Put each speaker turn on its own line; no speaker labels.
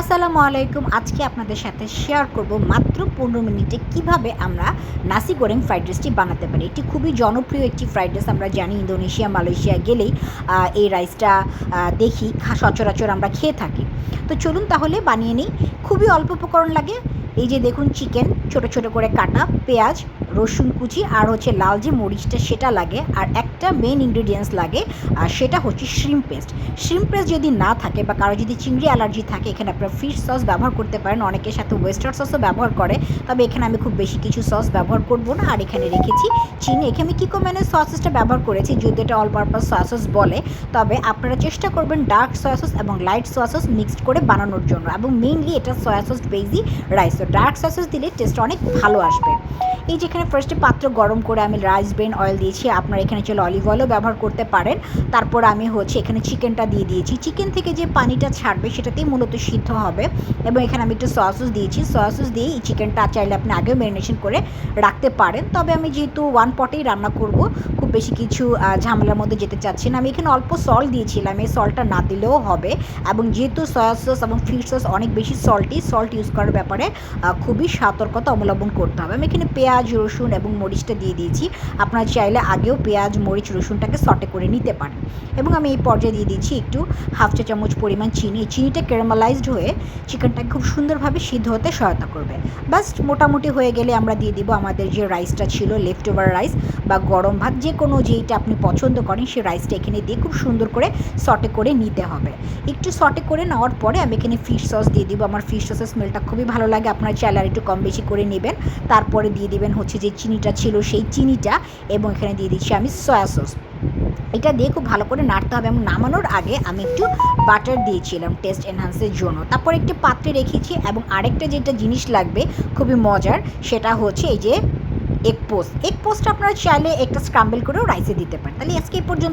আসসালামু আলাইকুম। আজকে আপনাদের সাথে শেয়ার করব মাত্র পনেরো মিনিটে কীভাবে আমরা নাসি গোরেং ফ্রাইড রাইসটি বানাতে পারি। এটি খুবই জনপ্রিয় একটি ফ্রাইড রাইস আমরা জানি ইন্দোনেশিয়া, মালয়েশিয়া গেলেই এই রাইসটা দেখি সচরাচর আমরা খেয়ে থাকি। তো চলুন তাহলে বানিয়ে নিই। খুবই অল্প উপকরণ লাগে। এই যে দেখুন চিকেন ছোট ছোট করে কাটা, পেঁয়াজ রসুন কুচি আর হচ্ছে লাল যে মরিচটা সেটা লাগে আর একটা মেন ইনগ্রিডিয়েন্টস লাগে, আর সেটা হচ্ছে শ্রিম পেস্ট শ্রিম পেস্ট যদি না থাকে বা কারও যদি চিংড়ি অ্যালার্জি থাকে, এখানে আপনারা ফিশ সস ব্যবহার করতে পারেন, অনেকের সাথে ওয়েস্টার্ন সসও ব্যবহার করে, তবে এখানে আমি খুব বেশি কিছু সস ব্যবহার করব না, আর এখানে রেখেছি চিনি। এখানে আমি ম্যানের সসেসটা ব্যবহার করেছি, যদি এটা অল পারপাস সসেস বলে, তবে আপনারা চেষ্টা করবেন ডার্ক সয়া সস এবং লাইট সয়া সস মিক্সড করে বানানোর জন্য, এবং মেইনলি এটা সয়া সস বেজি রাইস তো ডার্ক সয়া সস দিলে টেস্ট অনেক ভালো আসবে। এই যেখানে ফার্স্টে পাত্র গরম করে আমি রাইস ব্রেন অয়েল দিয়েছি। আপনারা এখানে চলে অলিভ অয়েলও ব্যবহার করতে পারেন। তারপর আমি হচ্ছে এখানে চিকেনটা দিয়ে দিয়েছি। চিকেন থেকে যে পানিটা ছাড়বে সেটাতেই মূলত সিদ্ধ হবে। এবং এখানে আমি একটু সসস দিয়েছি। সসস দিয়ে এই চিকেনটা চাইলে আপনি আগেও ম্যারিনেশন করে রাখতে পারেন। তবে আমি যেহেতু ওয়ান পটেই রান্না করব, খুব বেশি কিছু ঝামেলার মধ্যে যেতে চাচ্ছি না। আমি এখানে অল্প সল্ট দিয়েছিলাম। এই সল্টটা না দিলেও হবে। এবং যেহেতু সয়া সস এবং ফিশ সস অনেক বেশি সল্টি সল্ট ইউজ করার ব্যাপারে খুবই সতর্কতা অবলম্বন করতে হবে। আমি এখানে পেঁয়াজ রসুন এবং মরিচটা দিয়ে দিয়েছি। আপনারা চাইলে আগেও পেঁয়াজ, মরিচ, রসুনটাকে সটে করে নিতে পারেন। এবং আমি এই পর্যায়ে দিয়ে দিচ্ছি একটু হাফ চা চামচ পরিমাণ চিনি। চিনিটা ক্যারামালাইজড হয়ে চিকেনটাকে খুব সুন্দরভাবে সিদ্ধ হতে সহায়তা করবে। বাস, মোটামুটি হয়ে গেলে আমরা দিয়ে দিব আমাদের যে রাইসটা ছিল লেফট ওভার রাইস বা গরম ভাত, যে কোনো যেইটা আপনি পছন্দ করেন, সেই রাইসটা এখানে দিয়ে খুব সুন্দর করে সটে করে নিতে হবে। একটু সটে করে নেওয়ার পরে আমি এখানে ফিশ সস দিয়ে দিব। আমার ফিশ সসের স্মেলটা খুবই ভালো লাগে। আপনার চাইলে আর একটু কম বেশি করে নেবেন। তারপরে দিয়ে দিবেন হচ্ছে যে চিনিটা ছিল সেই চিনিটা এবং এখানে দিয়ে দিচ্ছি আমি সয়া সস এটা দিয়ে খুব ভালো করে নাড়তে হবে এবং নামানোর আগে আমি একটু বাটার দিয়েছিলাম টেস্ট এনহান্সের জন্য। তারপর একটি পাত্রে রেখেছি এবং আরেকটা যেটা জিনিস লাগবে খুবই মজার সেটা হচ্ছে এই যে এগ পোস্ট এগ পোস্ট আপনারা চাইলে একটা স্ক্রাম্বল করেও রাইসে দিতে পারেন। তাহলে আজকে এই পর্যন্ত